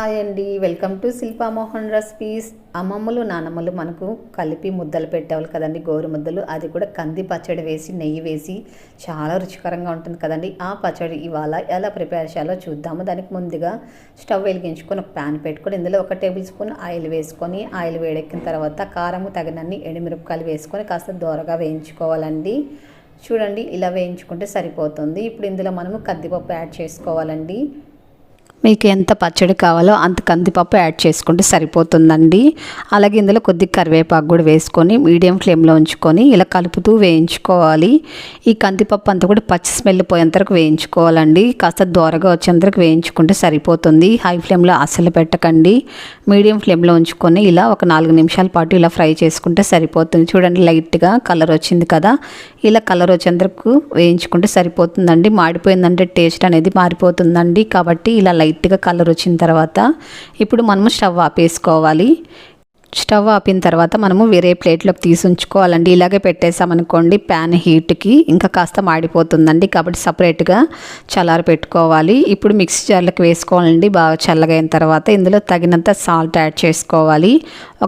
Hi అండి welcome to Shilpa Mohan recipes అమ్మమ్మలు నానమ్మలు మనకు కలిపి ముద్దలు పెట్టేవాళ్ళు కదండి గోరు ముద్దలు. అది కూడా కంది పచ్చడి వేసి నెయ్యి వేసి చాలా రుచికరంగా ఉంటుంది కదండి. ఆ పచ్చడి ఇవాళ ఎలా ప్రిపేర్ చేయాలో చూద్దాము. దానికి ముందుగా స్టవ్ వెలిగించుకొని ఒక ప్యాన్ పెట్టుకొని ఇందులో ఒక టేబుల్ స్పూన్ ఆయిల్ వేసుకొని ఆయిల్ వేడెక్కిన తర్వాత కారము తగినన్ని ఎండుమిరపకాయలు వేసుకొని కాస్త దోరగా వేయించుకోవాలండి. చూడండి ఇలా వేయించుకుంటే సరిపోతుంది. ఇప్పుడు ఇందులో మనము కందిపప్పు యాడ్ చేసుకోవాలండి. మీకు ఎంత పచ్చడి కావాలో అంత కందిపప్పు యాడ్ చేసుకుంటే సరిపోతుందండి. అలాగే ఇందులో కొద్ది కరివేపాకు కూడా వేసుకొని మీడియం ఫ్లేమ్లో ఉంచుకొని ఇలా కలుపుతూ వేయించుకోవాలి. ఈ కందిపప్పు అంతా కూడా పచ్చి స్మెల్ పోయేంత వరకు వేయించుకోవాలండి. కాస్త దోరగా వచ్చేంత వరకు వేయించుకుంటే సరిపోతుంది. హై ఫ్లేమ్లో అసలు పెట్టకండి. మీడియం ఫ్లేమ్లో ఉంచుకొని ఇలా ఒక నాలుగు నిమిషాల పాటు ఇలా ఫ్రై చేసుకుంటే సరిపోతుంది. చూడండి లైట్గా కలర్ వచ్చింది కదా. ఇలా కలర్ వచ్చేంత వరకు వేయించుకుంటే సరిపోతుందండి. మాడిపోయిందంటే టేస్ట్ అనేది మారిపోతుందండి. కాబట్టి ఇలా లైట్ లైట్గా కలర్ వచ్చిన తర్వాత ఇప్పుడు మనము స్టవ్ ఆపేసుకోవాలి. స్టవ్ ఆపిన తర్వాత మనము వేరే ప్లేట్లోకి తీసి ఉంచుకోవాలండి. ఇలాగే పెట్టేసామనుకోండి ప్యాన్ హీట్కి ఇంకా కాస్త మాడిపోతుందండి. కాబట్టి సపరేట్గా చల్లారి పెట్టుకోవాలి. ఇప్పుడు మిక్సీ జార్లకు వేసుకోవాలండి. బాగా చల్లగైన తర్వాత ఇందులో తగినంత సాల్ట్ యాడ్ చేసుకోవాలి.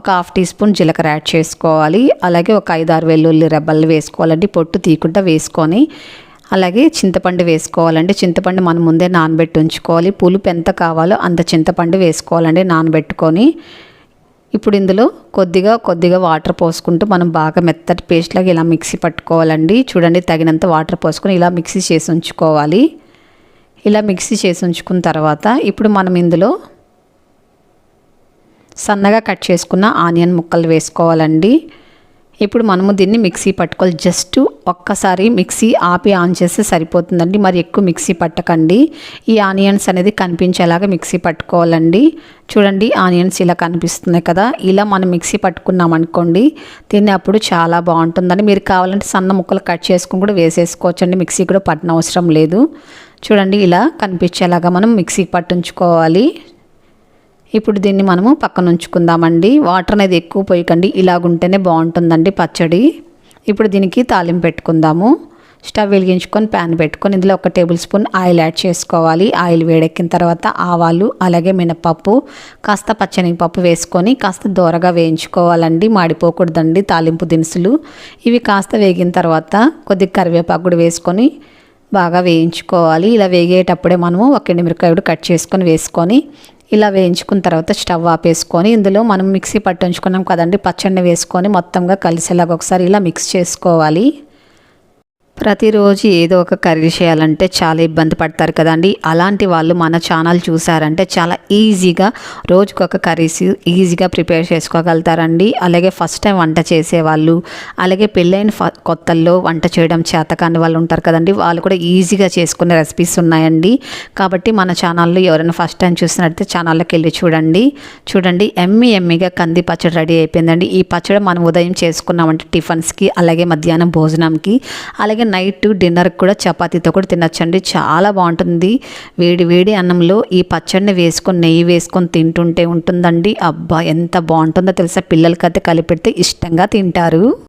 ఒక హాఫ్ టీ స్పూన్ జీలకర్ర యాడ్ చేసుకోవాలి. అలాగే ఒక ఐదు ఆరు వెల్లుల్లి రెబ్బలు వేసుకోవాలండి. పొట్టు తీయకుండా వేసుకొని అలాగే చింతపండు వేసుకోవాలండి. చింతపండు మనం ముందే నానబెట్టి ఉంచుకోవాలి. పులుపు ఎంత కావాలో అంత చింతపండు వేసుకోవాలండి నానబెట్టుకొని. ఇప్పుడు ఇందులో కొద్దిగా కొద్దిగా వాటర్ పోసుకుంటూ మనం బాగా మెత్తటి పేస్ట్ లాగా ఇలా మిక్సీ పట్టుకోవాలండి. చూడండి తగినంత వాటర్ పోసుకొని ఇలా మిక్సీ చేసి ఉంచుకోవాలి. ఇలా మిక్సీ చేసి ఉంచుకున్న తర్వాత ఇప్పుడు మనం ఇందులో సన్నగా కట్ చేసుకున్న ఆనియన్ ముక్కలు వేసుకోవాలండి. ఇప్పుడు మనము దీన్ని మిక్సీ పట్టుకోవాలి. జస్ట్ ఒక్కసారి మిక్సీ ఆపి ఆన్ చేస్తే సరిపోతుందండి. మరి ఎక్కువ మిక్సీ పట్టకండి. ఈ ఆనియన్స్ అనేది కనిపించేలాగా మిక్సీ పట్టుకోవాలండి. చూడండి ఆనియన్స్ ఇలా కనిపిస్తున్నాయి కదా. ఇలా మనం మిక్సీ పట్టుకున్నాం అనుకోండి దీన్ని అప్పుడు చాలా బాగుంటుందండి. మీరు కావాలంటే సన్న ముక్కలు కట్ చేసుకుని కూడా వేసేసుకోవచ్చండి. మిక్సీ కూడా పట్టిన అవసరం లేదు. చూడండి ఇలా కనిపించేలాగా మనం మిక్సీ పట్టించుకోవాలి. ఇప్పుడు దీన్ని మనము పక్కన ఉంచుకుందామండి వాటర్ అనేది ఎక్కువ పోయకండి. ఇలాగుంటేనే బాగుంటుందండి పచ్చడి. ఇప్పుడు దీనికి తాలింపు పెట్టుకుందాము. స్టవ్ వెలిగించుకొని ప్యాన్ పెట్టుకొని ఇందులో ఒక టేబుల్ స్పూన్ ఆయిల్ యాడ్ చేసుకోవాలి. ఆయిల్ వేడెక్కిన తర్వాత ఆవాలు అలాగే మినపప్పు కాస్త పచ్చనిపప్పు వేసుకొని కాస్త దోరగా వేయించుకోవాలండి. మాడిపోకూడదండి తాలింపు దినుసులు. ఇవి కాస్త వేగిన తర్వాత కొద్దిగా కరివేపాకు కూడా వేసుకొని బాగా వేయించుకోవాలి. ఇలా వేగేటప్పుడే మనము ఒక ఎండుమిరకాయ కూడా కట్ చేసుకొని వేసుకొని ఇలా వేయించుకున్న తర్వాత స్టవ్ ఆపేసుకొని ఇందులో మనం మిక్సీ పట్టించుకున్నాం కదండి పచ్చడిని వేసుకొని మొత్తంగా కలిసేలాగా ఒకసారి ఇలా మిక్స్ చేసుకోవాలి. ప్రతిరోజు ఏదో ఒక కర్రీ చేయాలంటే చాలా ఇబ్బంది పడతారు కదండి. అలాంటి వాళ్ళు మన ఛానల్ చూసారంటే చాలా ఈజీగా రోజుకొక ఒక కర్రీస్ ఈజీగా ప్రిపేర్ చేసుకోగలుగుతారండి. అలాగే ఫస్ట్ టైం వంట చేసేవాళ్ళు అలాగే పెళ్ళైన ఫ కొత్తల్లో వంట చేయడం చేతకాని వాళ్ళు ఉంటారు కదండి. వాళ్ళు కూడా ఈజీగా చేసుకునే రెసిపీస్ ఉన్నాయండి. కాబట్టి మన ఛానల్లో ఎవరైనా ఫస్ట్ టైం చూసినట్టయితే ఛానల్లోకి వెళ్ళి చూడండి. చూడండి ఎమ్మి ఎమ్మిగా కంది పచ్చడి రెడీ అయిపోయిందండి. ఈ పచ్చడి మనం ఉదయం చేసుకున్నామంటే టిఫిన్స్కి అలాగే మధ్యాహ్నం భోజనంకి అలాగే నైట్ డిన్నర్కి కూడా చపాతీతో కూడా తినచ్చండి. చాలా బాగుంటుంది. వేడి వేడి అన్నంలో ఈ పచ్చడిని వేసుకొని నెయ్యి వేసుకొని తింటుంటే ఉంటుందండి. అబ్బా ఎంత బాగుంటుందో తెలుసా? పిల్లలకైతే కలిపెడితే ఇష్టంగా తింటారు.